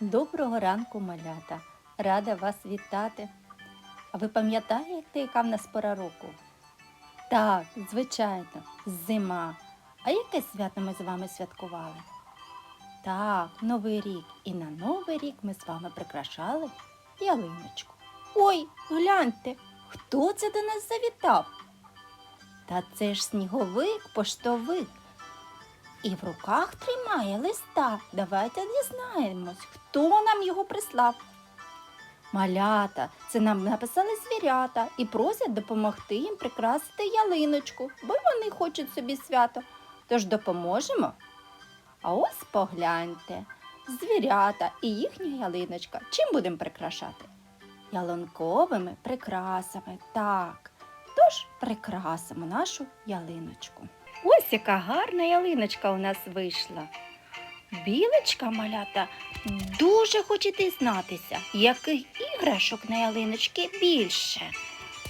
Доброго ранку, малята! Рада вас вітати. А ви пам'ятаєте, яка в нас пора року? Так, звичайно, зима. А яке свято ми з вами святкували? Так, Новий рік. І на Новий рік ми з вами прикрашали ялиночку. Ой, гляньте, хто це до нас завітав? Та це ж сніговик, поштовик. І в руках тримає листа. Давайте дізнаємось, хто нам його прислав. Малята, це нам написали звірята і просять допомогти їм прикрасити ялиночку, бо вони хочуть собі свято. Тож допоможемо. А ось погляньте, звірята і їхня ялиночка. Чим будемо прикрашати? Ялинковими прикрасами. Так. Тож прикрасимо нашу ялиночку. Ось яка гарна ялиночка у нас вийшла. Білочка малята дуже хоче дізнатися, яких іграшок на ялиночці більше.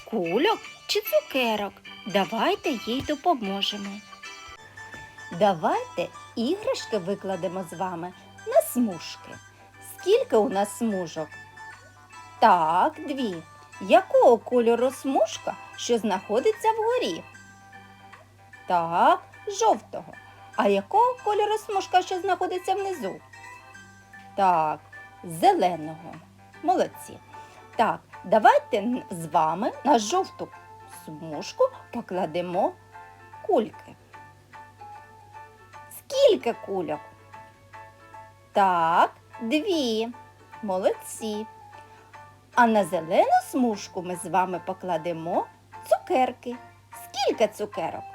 Кульок чи цукерок. Давайте їй допоможемо. Давайте іграшки викладемо з вами на смужки. Скільки у нас смужок? Так, дві. Якого кольору смужка, що знаходиться вгорі? Так, жовтого. А якого кольору смужка, що знаходиться внизу? Так, зеленого. Молодці. Так, давайте з вами на жовту смужку покладемо кульки. Скільки кульок? Так, дві. Молодці. А на зелену смужку ми з вами покладемо цукерки. Скільки цукерок?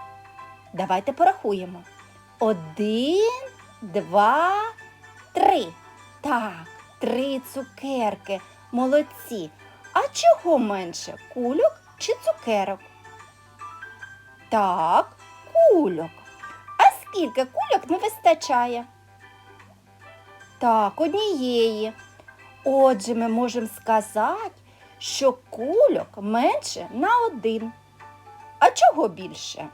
Давайте порахуємо. Один, два, три. Так, три цукерки. Молодці. А чого менше? Кульок чи цукерок? Так, кульок. А скільки кульок не вистачає? Так, однієї. Отже, ми можемо сказати, що кульок менше на один. А чого більше?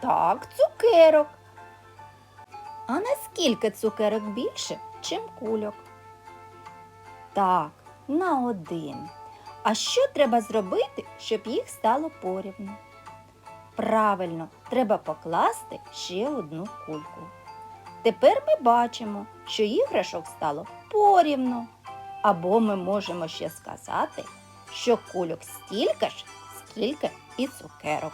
Так, цукерок. А наскільки цукерок більше, чим кульок? Так, на один. А що треба зробити, щоб їх стало порівну? Правильно, треба покласти ще одну кульку. Тепер ми бачимо, що іграшок стало порівну. Або ми можемо ще сказати, що кульок стільки ж, скільки і цукерок.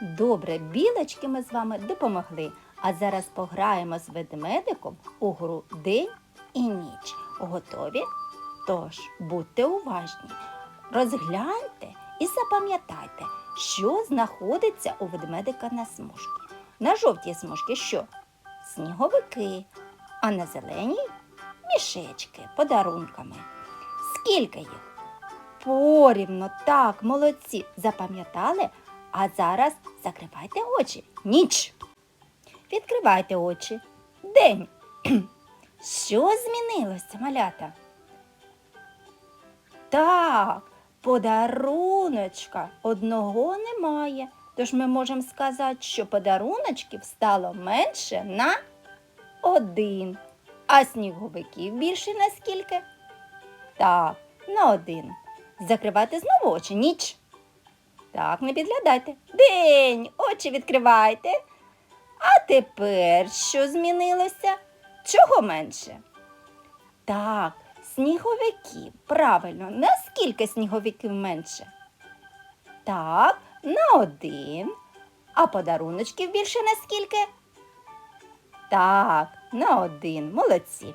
Добре, білочки ми з вами допомогли. А зараз пограємо з ведмедиком у гру День і ніч. Готові? Тож будьте уважні, розгляньте і запам'ятайте, що знаходиться у ведмедика на смужці. На жовтій смужці що? Сніговики, а на зеленій мішечки подарунками. Скільки їх? Порівно, так, молодці. Запам'ятали? А зараз закривайте очі. Ніч. Відкривайте очі. День. Що змінилося, малята? Так, подаруночка одного немає. Тож ми можемо сказати, що подаруночків стало менше на один. А сніговиків більше на скільки? Так, на один. Закривайте знову очі. Ніч. Так, не підглядайте. День, очі відкривайте. А тепер що змінилося? Чого менше? Так, сніговиків. Правильно, наскільки сніговиків менше? Так, на один. А подаруночків більше наскільки? Так, на один. Молодці.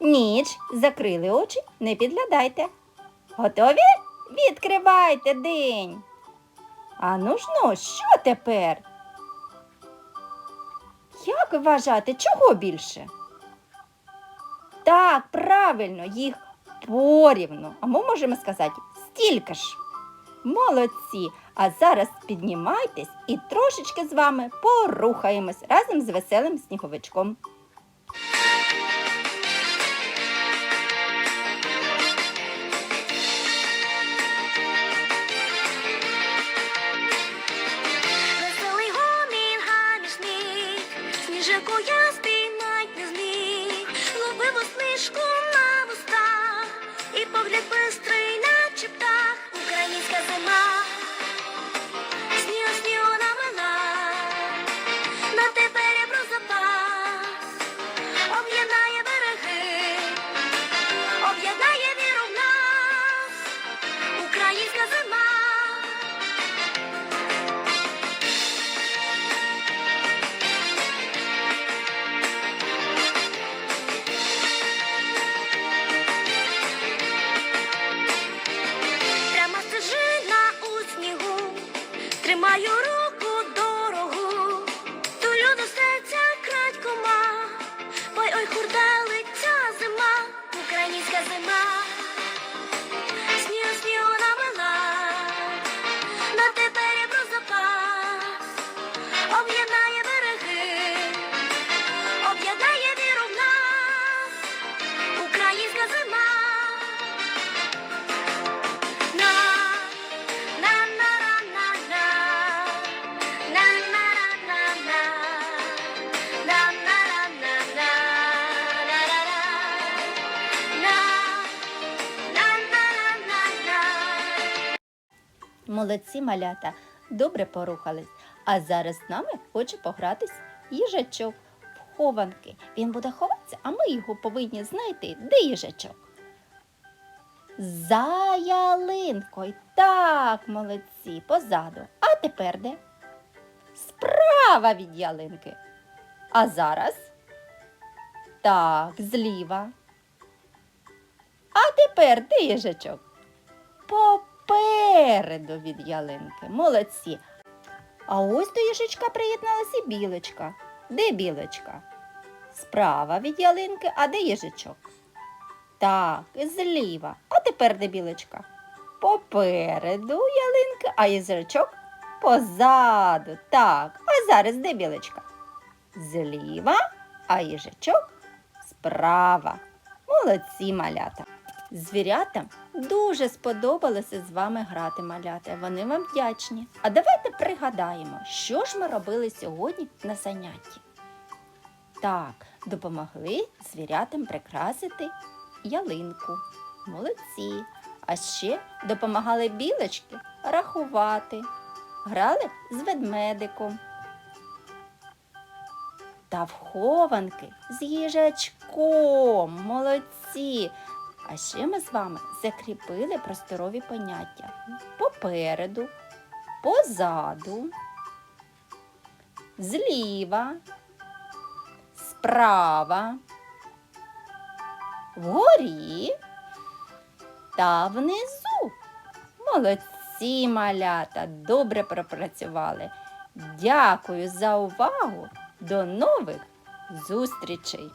Ніч, закрили очі, не підглядайте. Готові? Відкривайте день. А ну ж ну, що тепер? Як ви вважаєте, чого більше? Так, правильно, їх порівну. А ми можемо сказати стільки ж. Молодці! А зараз піднімайтесь і трошечки з вами порухаємось разом з веселим сніговичком. Тримаю руку дорогу, то люду серця крадькома, ой ой хурделиця зима, українська зима, Молодці малята, добре порухались. А зараз з нами хоче погратись їжачок в хованки. Він буде ховатися, а ми його повинні знайти. Де їжачок? За ялинкою. Так, молодці, позаду. А тепер де? Справа від ялинки. А зараз? Так, зліва. А тепер де їжачок? Попереду від ялинки. Молодці. А ось до їжачка приєдналася і білочка. Де білочка? Справа від ялинки, а де їжачок? Так, зліва. А тепер де білочка? Попереду ялинки, а їжачок позаду. Так, а зараз де білочка? Зліва, а їжачок справа. Молодці малята. Звірятам дуже сподобалося з вами грати малята. Вони вам вдячні. А давайте пригадаємо, що ж ми робили сьогодні на занятті. Так, допомогли звірятам прикрасити ялинку. Молодці. А ще допомагали білочки рахувати. Грали з ведмедиком. Та в хованки з їжачком. Молодці. А ще ми з вами закріпили просторові поняття попереду, позаду, зліва, справа, вгорі та внизу. Молодці, малята, добре пропрацювали. Дякую за увагу. До нових зустрічей!